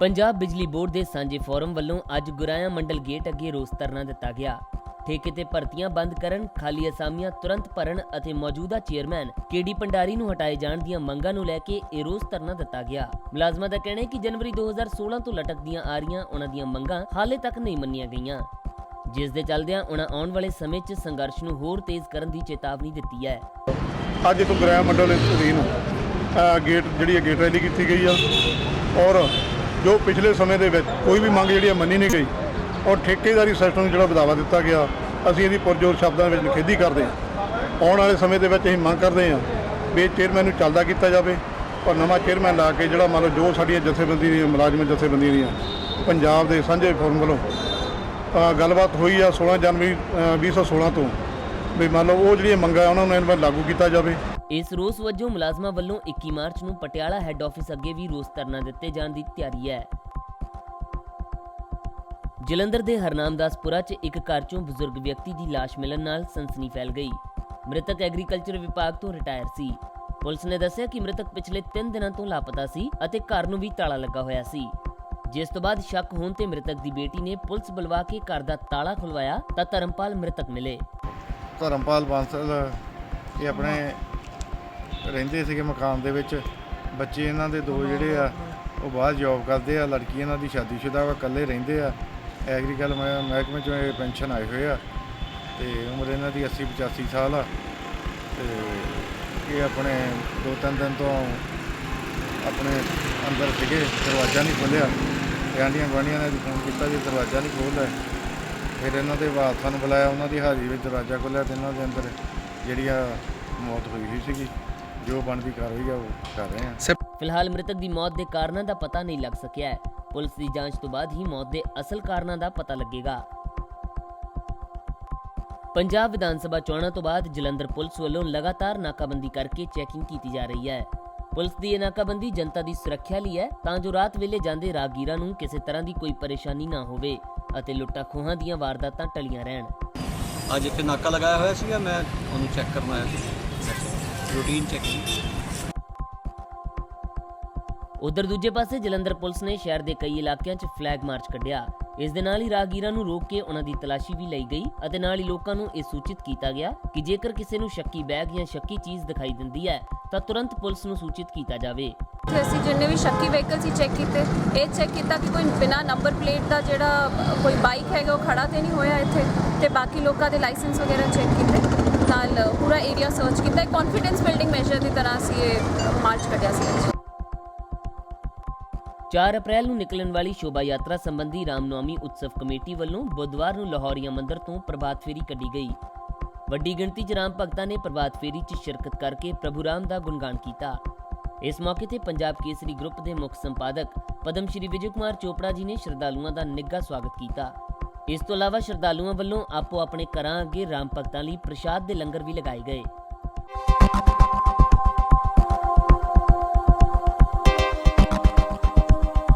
ਪੰਜਾਬ ਬਿਜਲੀ ਬੋਰਡ ਦੇ ਸਾਂਝੇ ਫੋਰਮ ਵੱਲੋਂ ਅੱਜ ਗੁਰਾਇਆ ਮੰਡਲ ਗੇਟ ਅੱਗੇ ਰੋਸ ਧਰਨਾ ਦਿੱਤਾ ਗਿਆ। ਠੇਕੇ ਤੇ ਭਰਤੀਆਂ ਬੰਦ ਕਰਨ, ਖਾਲੀ ਅਸਾਮੀਆਂ ਤੁਰੰਤ ਭਰਨ ਅਤੇ ਮੌਜੂਦਾ ਚੇਅਰਮੈਨ ਕੇਡੀ ਪੰਡਾਰੀ ਨੂੰ ਹਟਾਏ ਜਾਣ ਦੀਆਂ ਮੰਗਾਂ ਨੂੰ ਲੈ ਕੇ ਇਹ ਰੋਸ ਧਰਨਾ ਦਿੱਤਾ ਗਿਆ। ਮੁਲਾਜ਼ਮਾਂ ਦਾ ਕਹਿਣਾ ਹੈ ਕਿ ਜਨਵਰੀ 2016 ਤੋਂ ਲਟਕਦੀਆਂ ਆ ਰਹੀਆਂ ਉਹਨਾਂ ਦੀਆਂ ਮੰਗਾਂ ਹਾਲੇ ਤੱਕ ਨਹੀਂ ਮੰਨੀਆਂ ਗਈਆਂ। ਜਿਸ ਦੇ ਚੱਲਦਿਆਂ ਉਹਨਾਂ ਆਉਣ ਵਾਲੇ ਸਮੇਂ 'ਚ ਸੰਘਰਸ਼ ਨੂੰ ਹੋਰ ਤੇਜ਼ ਕਰਨ ਦੀ ਚੇਤਾਵਨੀ ਦਿੱਤੀ ਹੈ। ਅੱਜ ਤੋਂ ਗ੍ਰਹਿ ਮੰਡਲ ਅਧੀਨ ਗੇਟ ਜਿਹੜੀ ਗੇਟ ਰੈਲੀ ਕੀਤੀ ਗਈ ਆ ਔਰ ਜੋ ਪਿਛਲੇ ਸਮੇਂ ਦੇ ਵਿੱਚ ਕੋਈ ਵੀ ਮੰਗ ਜਿਹੜੀ ਹੈ ਮੰਨੀ ਨਹੀਂ ਗਈ ਔਰ ਠੇਕੇਦਾਰੀ ਸਿਸਟਮ ਨੂੰ ਜਿਹੜਾ ਵਧਾਵਾ ਦਿੱਤਾ ਗਿਆ ਅਸੀਂ ਇਹਦੀ ਪੁਰਜੋਰ ਸ਼ਬਦਾਂ ਵਿੱਚ ਨਿਖੇਧੀ ਕਰਦੇ ਹਾਂ। ਆਉਣ ਵਾਲੇ ਸਮੇਂ ਦੇ ਵਿੱਚ ਅਸੀਂ ਮੰਗ ਕਰਦੇ ਹਾਂ ਵੀ ਚੇਅਰਮੈਨ ਨੂੰ ਚੱਲਦਾ ਕੀਤਾ ਜਾਵੇ ਔਰ ਨਵਾਂ ਚੇਅਰਮੈਨ ਲਾ ਕੇ ਜਿਹੜਾ ਮੰਨ ਲਓ ਜੋ ਸਾਡੀਆਂ ਜਥੇਬੰਦੀ ਦੀਆਂ ਮੁਲਾਜ਼ਮ ਜਥੇਬੰਦੀਆਂ ਦੀਆਂ ਪੰਜਾਬ ਦੇ ਸਾਂਝੇ ਫੋਰਮ ਵੱਲੋਂ ਗੱਲਬਾਤ ਹੋਈ ਆ 16 ਜਨਵਰੀ ਅ, 2016 ਤੋਂ ਵੀ ਮੰਨ ਲਓ ਉਹ ਜਿਹੜੀਆਂ ਮੰਗਾਂ ਉਹਨਾਂ ਨੂੰ ਇਹਨਾਂ 'ਤੇ ਲਾਗੂ ਕੀਤਾ ਜਾਵੇ। ਇਸ ਰੋਸ ਵਜੋਂ ਮੁਲਾਜ਼ਮਾਂ ਵੱਲੋਂ 21 ਮਾਰਚ ਨੂੰ ਪਟਿਆਲਾ ਹੈੱਡ ਆਫਿਸ ਅੱਗੇ ਵੀ ਰੋਸ ਧਰਨਾ ਦਿੱਤੇ ਜਾਣ ਦੀ ਤਿਆਰੀ ਹੈ। ਜਲੰਧਰ ਦੇ ਹਰਨਾਮਦਾਸਪੁਰਾ 'ਚ ਇੱਕ ਘਰ 'ਚੋਂ ਬਜ਼ੁਰਗ ਵਿਅਕਤੀ ਦੀ ਲਾਸ਼ ਮਿਲਣ ਨਾਲ ਸਨਸਨੀ ਫੈਲ ਗਈ। ਮ੍ਰਿਤਕ ਐਗਰੀਕਲਚਰ ਵਿਭਾਗ ਤੋਂ ਰਿਟਾਇਰ ਸੀ। ਪੁਲਿਸ ਨੇ ਦੱਸਿਆ ਕਿ ਮ੍ਰਿਤਕ ਪਿਛਲੇ 3 ਦਿਨਾਂ ਤੋਂ ਲਾਪਤਾ ਸੀ ਅਤੇ ਘਰ ਨੂੰ ਵੀ ਤਾਲਾ ਲੱਗਾ ਹੋਇਆ ਸੀ। ਜਿਸ ਤੋਂ ਬਾਅਦ ਸ਼ੱਕ ਹੋਣ ਤੇ ਮ੍ਰਿਤਕ ਦੀ ਬੇਟੀ ਨੇ ਪੁਲਿਸ ਬੁਲਵਾ ਕੇ ਘਰ ਦਾ ਤਾਲਾ ਖੁਲਵਾਇਆ ਤਾਂ ਧਰਮਪਾਲ ਮ੍ਰਿਤਕ ਮਿਲੇ। ਧਰਮਪਾਲ ਬਾਂਸਲ, ਇਹ ਆਪਣੇ ਰਹਿੰਦੇ ਸੀਗੇ ਮਕਾਨ ਦੇ ਵਿੱਚ, ਬੱਚੇ ਇਹਨਾਂ ਦੇ ਦੋ ਜਿਹੜੇ ਆ, ਉਹ ਬਾਹਰ ਜੌਬ ਕਰਦੇ ਆ ਲੜਕੀ ਇਹਨਾਂ ਦੀ ਸ਼ਾਦੀशुदा ਵਾ, ਇਕੱਲੇ ਰਹਿੰਦੇ ਆ। ਐਗਰੀਕਲ ਮਹਿਕਮੇ ਚੋਂ ਇਹ ਪੈਨਸ਼ਨ ਆਏ ਹੋਏ ਆ ਤੇ ਉਮਰ ਇਹਨਾਂ ਦੀ 80 85 ਸਾਲ ਆ ਤੇ ਇਹ ਆਪਣੇ ਦੋ ਤਿੰਨ ਦਿਨ ਤੋਂ ਆਪਣੇ ਅੰਦਰ ਸੀਗੇ, ਦਰਵਾਜ਼ਾ ਨਹੀਂ ਖੋਲ੍ਹਿਆ। ਤੇ ਆਂਢੀਆਂ ਗੁਆਂਢੀਆਂ ਨੇ ਫੋਨ ਕੀਤਾ ਜੀ ਦਰਵਾਜ਼ਾ ਨਹੀਂ ਖੋਲ੍ਹਦਾ ਫਿਰ ਇਹਨਾਂ ਦੇ ਵਾਰਸਾਂ ਨੂੰ ਬੁਲਾਇਆ, ਉਹਨਾਂ ਦੀ ਹਾਜ਼ਰੀ ਵਿੱਚ ਦਰਵਾਜ਼ਾ ਖੋਲ੍ਹਿਆ ਤੇ ਇਹਨਾਂ ਦੇ ਅੰਦਰ ਜਿਹੜੀ ਆ ਮੌਤ ਹੋਈ ਹੋਈ ਸੀਗੀ। ਜੋ ਬਣਦੀ ਕਾਰਵਾਈ ਆ ਉਹ ਕਰ ਰਹੇ ਆ। ਫਿਲਹਾਲ ਮ੍ਰਿਤਕ ਦੀ ਮੌਤ ਦੇ ਕਾਰਨਾਂ ਦਾ ਪਤਾ ਨਹੀਂ ਲੱਗ ਸਕਿਆ ਹੈ। ਪੁਲਿਸ ਦੀ ਜਾਂਚ ਤੋਂ ਬਾਅਦ ਹੀ ਮੌਤ ਦੇ ਅਸਲ ਕਾਰਨਾਂ ਦਾ ਪਤਾ ਲੱਗੇਗਾ। ਪੰਜਾਬ ਵਿਧਾਨ ਸਭਾ ਚੋਣਾਂ ਤੋਂ ਬਾਅਦ ਜਲੰਧਰ ਪੁਲਿਸ ਵੱਲੋਂ ਲਗਾਤਾਰ ਨਾਕਾਬੰਦੀ ਕਰਕੇ ਚੈਕਿੰਗ ਕੀਤੀ ਜਾ ਰਹੀ ਹੈ। ਪੁਲਿਸ ਦੀ ਇਹ ਨਾਕਾਬੰਦੀ ਜਨਤਾ ਦੀ ਸੁਰੱਖਿਆ ਲਈ ਹੈ ਤਾਂ ਜੋ ਰਾਤ ਵੇਲੇ ਜਾਂਦੇ ਰਾਹਗੀਰਾਂ ਨੂੰ ਕਿਸੇ ਤਰ੍ਹਾਂ ਦੀ ਕੋਈ ਪਰੇਸ਼ਾਨੀ ਨਾ ਹੋਵੇ ਅਤੇ ਲੁੱਟਾਂ ਖੋਹਾਂ ਦੀਆਂ ਵਾਰਦਾਤਾਂ ਟਲੀਆਂ ਰਹਿਣ। ਅੱਜ ਇੱਥੇ ਨਾਕਾ ਲਗਾਇਆ ਹੋਇਆ ਸੀਗਾ ਮੈਂ ਉਹਨੂੰ ਚੈੱਕ ਕਰਨ ਆਇਆ ਸੀ। ਰੂਟੀਨ ਚੈਕਿੰਗ ਉਧਰ ਦੂਜੇ ਪਾਸੇ ਜਲੰਧਰ ਪੁਲਿਸ ਨੇ ਸ਼ਹਿਰ ਦੇ ਕਈ ਇਲਾਕਿਆਂ 'ਚ ਫਲੈਗ ਮਾਰਚ ਕੱਢਿਆ। ਇਸ ਦੇ ਨਾਲ ਹੀ ਰਾਹਗੀਰਾਂ ਨੂੰ ਰੋਕ ਕੇ ਉਹਨਾਂ ਦੀ ਤਲਾਸ਼ੀ ਵੀ ਲਈ ਗਈ ਅਤੇ ਨਾਲ ਹੀ ਲੋਕਾਂ ਨੂੰ ਇਹ ਸੂਚਿਤ ਕੀਤਾ ਗਿਆ ਕਿ ਜੇਕਰ ਕਿਸੇ ਨੂੰ ਸ਼ੱਕੀ ਬੈਗ ਜਾਂ ਸ਼ੱਕੀ ਚੀਜ਼ ਦਿਖਾਈ ਦਿੰਦੀ ਹੈ ਤਾਂ ਤੁਰੰਤ ਪੁਲਿਸ ਨੂੰ ਸੂਚਿਤ ਕੀਤਾ ਜਾਵੇ। ਅਸੀਂ ਜਿੰਨੇ ਵੀ ਸ਼ੱਕੀ ਵਹੀਕਲ ਸੀ ਚੈੱਕ ਕੀਤੇ ਇਹ ਚੈੱਕ ਕੀਤਾ ਕਿ ਕੋਈ ਬਿਨਾ ਨੰਬਰ ਪਲੇਟ ਦਾ ਜਿਹੜਾ ਕੋਈ ਬਾਈਕ ਹੈਗਾ ਉਹ ਖੜਾ ਤੇ ਨਹੀਂ ਹੋਇਆ ਇੱਥੇ ਤੇ ਬਾਕੀ ਲੋਕਾਂ ਦੇ ਲਾਇਸੈਂਸ ਵਗੈਰਾ ਚੈੱਕ ਕੀਤੇ। ਨਾਲ ਪੂਰਾ ਏਰੀਆ ਸਰਚ ਕੀਤਾ, ਇੱਕ ਕੌਨਫੀਡੈਂਸ ਬਿਲਡਿੰਗ ਮੈਜਰ ਦੀ ਤਰ੍ਹਾਂ ਅਸੀਂ ਇਹ ਮਾਰਚ ਕੱਢਿਆ ਸੀ ਅੱਜ। 4 ਅਪ੍ਰੈਲ ਨੂੰ ਨਿਕਲਣ ਵਾਲੀ ਸ਼ੋਭਾ ਯਾਤਰਾ ਸੰਬੰਧੀ ਰਾਮਨੌਮੀ ਉਤਸਵ ਕਮੇਟੀ ਵੱਲੋਂ ਬੁੱਧਵਾਰ ਨੂੰ ਲਾਹੌਰੀਆ ਮੰਦਿਰ ਤੋਂ ਪ੍ਰਭਾਤ ਫੇਰੀ ਕੱਢੀ ਗਈ। ਵੱਡੀ ਗਿਣਤੀ 'ਚ ਰਾਮ ਭਗਤਾਂ ਨੇ ਪ੍ਰਭਾਤ ਫੇਰੀ 'ਚ ਸ਼ਿਰਕਤ ਕਰਕੇ ਪ੍ਰਭੂ ਰਾਮ ਦਾ ਗੁਣਗਾਨ ਕੀਤਾ। ਇਸ ਮੌਕੇ ਤੇ ਪੰਜਾਬ ਕੇਸਰੀ ਗਰੁੱਪ ਦੇ ਮੁੱਖ ਸੰਪਾਦਕ ਪਦਮ ਸ਼੍ਰੀ ਵਿਜੇ ਕੁਮਾਰ ਚੋਪੜਾ ਜੀ ਨੇ ਸ਼ਰਧਾਲੂਆਂ ਦਾ ਨਿੱਘਾ ਸਵਾਗਤ ਕੀਤਾ। ਇਸ ਤੋਂ ਇਲਾਵਾ ਸ਼ਰਧਾਲੂਆਂ ਵੱਲੋਂ ਆਪੋ ਆਪਣੇ ਘਰਾਂ ਅੱਗੇ ਰਾਮ ਭਗਤਾਂ ਲਈ ਪ੍ਰਸ਼ਾਦ ਦੇ ਲੰਗਰ ਵੀ ਲਗਾਏ ਗਏ।